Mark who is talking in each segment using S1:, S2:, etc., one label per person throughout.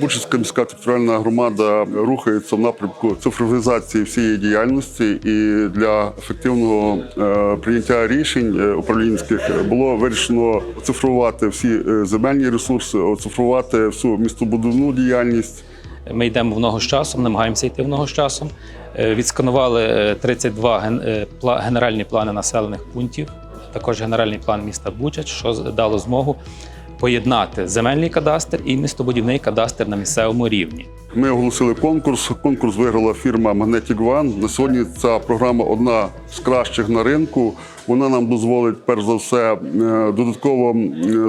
S1: Бучицька міська територіальна громада рухається в напрямку цифровізації всієї діяльності, і для ефективного е, прийняття рішень е, управлінських було вирішено оцифрувати всі е, земельні ресурси, оцифрувати всю містобудівну діяльність.
S2: Ми йдемо в ногу з часом, намагаємося йти в ногу з часом. Відсканували е, 32 ген- е, пла- генеральні плани населених пунктів, також генеральний план міста Бучач, що дало змогу поєднати земельний кадастр і містобудівний кадастр на місцевому рівні.
S1: Ми оголосили конкурс. Конкурс виграла фірма Magnetic One. На сьогодні ця програма одна з кращих на ринку. Вона нам дозволить, перш за все, е, додатково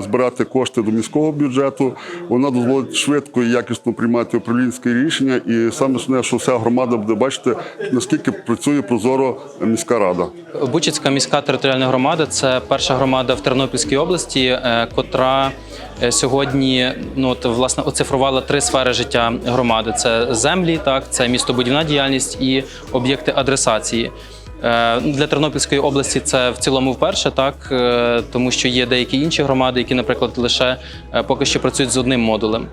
S1: збирати кошти до міського бюджету. Вона дозволить швидко і якісно приймати управлінські рішення. І саме основне, що вся громада буде бачити, наскільки працює прозоро міська рада.
S3: Бучицька міська територіальна громада це перша громада в Тернопільській області, е, котра е, сьогодні ну от, власне оцифрувала три сфери життя громади: це землі, так це містобудівна діяльність і об'єкти адресації. Е, Для Тернопільської області це в цілому вперше, так е, тому що є деякі інші громади, які, наприклад, лише е, поки що працюють з одним модулем.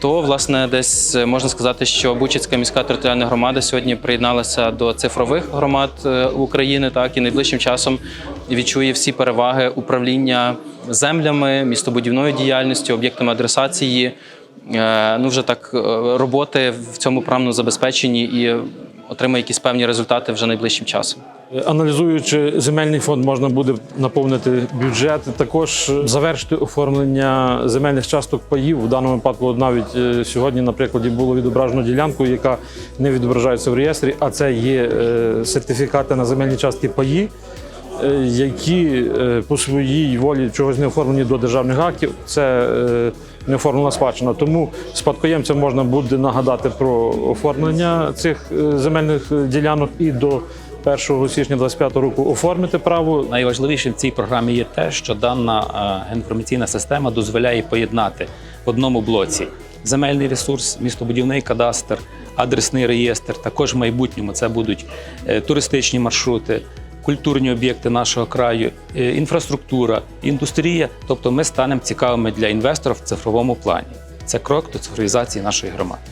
S3: То, власне, десь можна сказати, що Бучицька міська територіальна громада сьогодні приєдналася до цифрових громад України, так і найближчим часом відчує всі переваги управління землями, містобудівною діяльністю, об'єктами адресації. Е, Ну, вже так е, роботи в цьому програмному забезпеченні і отримає якісь певні результати вже найближчим часом.
S4: Аналізуючи земельний фонд, можна буде наповнити бюджет. Також завершити оформлення земельних часток паїв. В даному випадку, навіть е, сьогодні, на прикладі, було відображено ділянку, яка не відображається в реєстрі, а це є е, сертифікати на земельні частки паї. е, Які е, по своїй волі чогось не оформлені до державних актів, це е, не оформлена спадщина. Тому спадкоємцям можна буде нагадати про оформлення цих е, земельних е, ділянок і до 1 січня 25 року оформити право.
S2: Найважливішим в цій програмі є те, що дана е, інформаційна система дозволяє поєднати в одному блоці земельний ресурс, містобудівний кадастр, адресний реєстр. Також в майбутньому це будуть туристичні маршрути. Культурні об'єкти нашого краю, е, інфраструктура, індустрія, тобто ми станемо цікавими для інвесторів в цифровому плані. Це крок до цифровізації нашої громади.